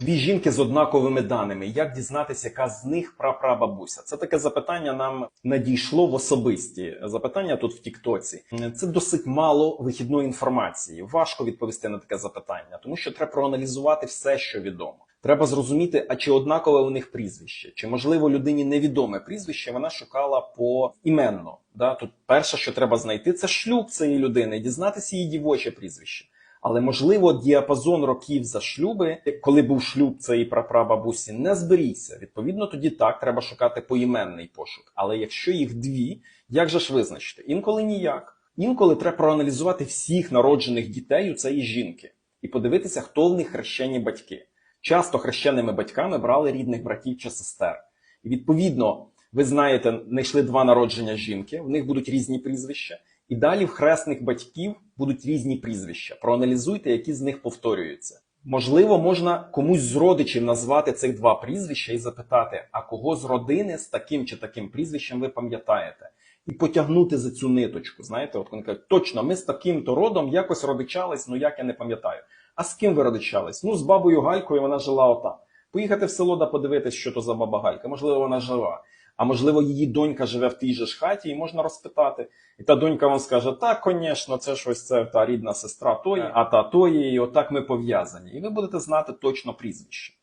Дві жінки з однаковими даними. Як дізнатися, яка з них прапрабабуся? Це таке запитання нам надійшло в особисті запитання тут в Тіктоці. Це досить мало вихідної інформації. Важко відповісти на таке запитання, тому що треба проаналізувати все, що відомо. Треба зрозуміти, а чи однакове у них прізвище, чи можливо людині невідоме прізвище. Вона шукала по іменно. Да? Тут перше, що треба знайти, це шлюб цієї людини, дізнатися її дівоче прізвище. Але можливо, діапазон років за шлюби, коли був шлюб цієї прапрабабусі, не зберігся. Відповідно, тоді так треба шукати поіменний пошук. Але якщо їх дві, як же ж визначити? Інколи ніяк. Інколи треба проаналізувати всіх народжених дітей у цієї жінки і подивитися, хто в них хрещені батьки. Часто хрещеними батьками брали рідних братів чи сестер. І відповідно, ви знаєте, знайшли два народження жінки, в них будуть різні прізвища. І далі в хресних батьків будуть різні прізвища. Проаналізуйте, які з них повторюються. Можливо, можна комусь з родичів назвати цих два прізвища і запитати, а кого з родини з таким чи таким прізвищем ви пам'ятаєте? І потягнути за цю ниточку. Знаєте, от кажуть, точно, ми з таким-то родом якось родичались, ну як я не пам'ятаю. А з ким ви родичались? Ну, з бабою Галькою вона жила отам. Поїхати в село да подивитись, що то за баба Галька. Можливо, вона жива. А можливо, її донька живе в тій же ж хаті, і можна розпитати. І та донька вам скаже: так, звісно, це щось це та рідна сестра тої, а та тої, і отак ми пов'язані. І ви будете знати точно прізвище.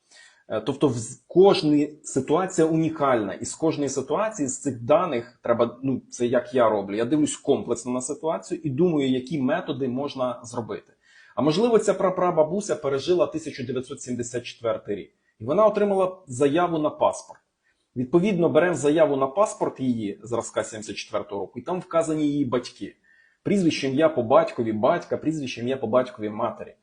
Е, Тобто, в кожна ситуація унікальна, і з кожної ситуації з цих даних треба. Ну це як я роблю. Я дивлюсь комплексно на ситуацію і думаю, які методи можна зробити. А можливо, ця прапрабабуся пережила 1974 рік, і вона отримала заяву на паспорт. Відповідно, беремо заяву на паспорт її зразка 74-го року, і там вказані її батьки. Прізвище ім'я по батькові батька, прізвище ім'я по батькові матері.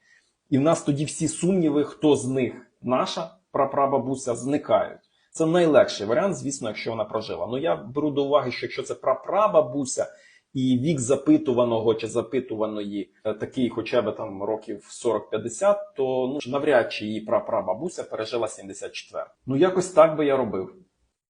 І в нас тоді всі сумніви, хто з них наша прапрабабуся, зникають. Це найлегший варіант, звісно, якщо вона прожила. Ну я беру до уваги, що якщо це прапрабабуся і вік запитуваного чи запитуваної е, такий, хоча б там років 40-50, то ну навряд чи її прапрабабуся пережила 74. Ну якось так би я робив.